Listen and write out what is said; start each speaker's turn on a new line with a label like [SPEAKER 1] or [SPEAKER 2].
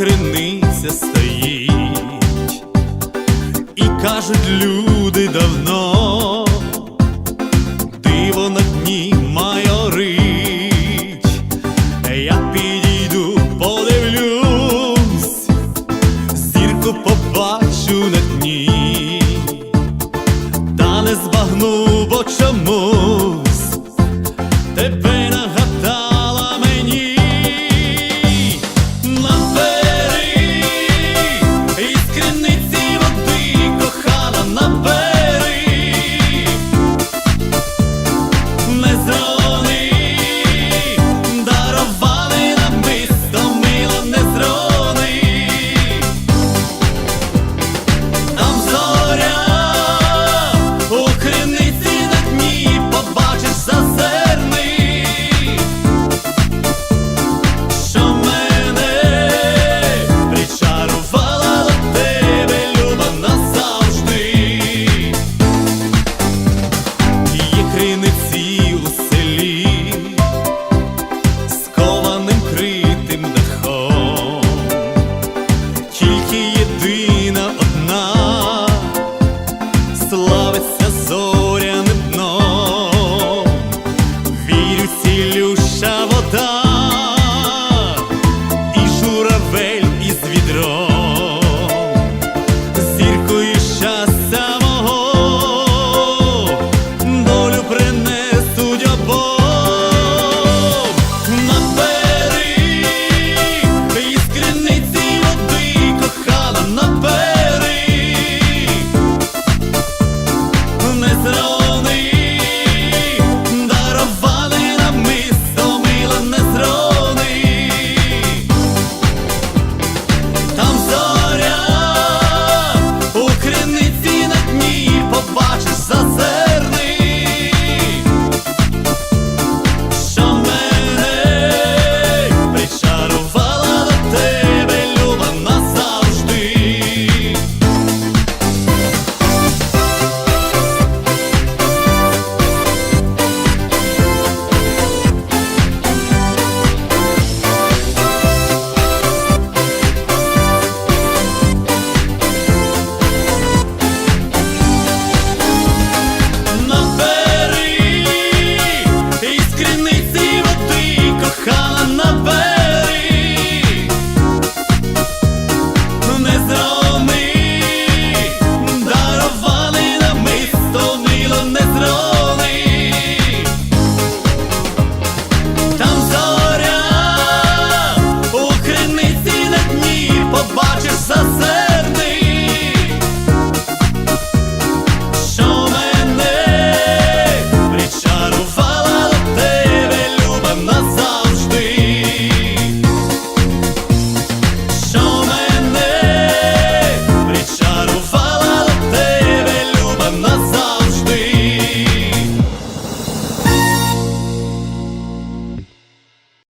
[SPEAKER 1] криниця стоїть, і кажуть люди давно, диво на дні майорить, я підійду, подивлюсь, зірку побачу на дні, та не збагну бо чому. кохана на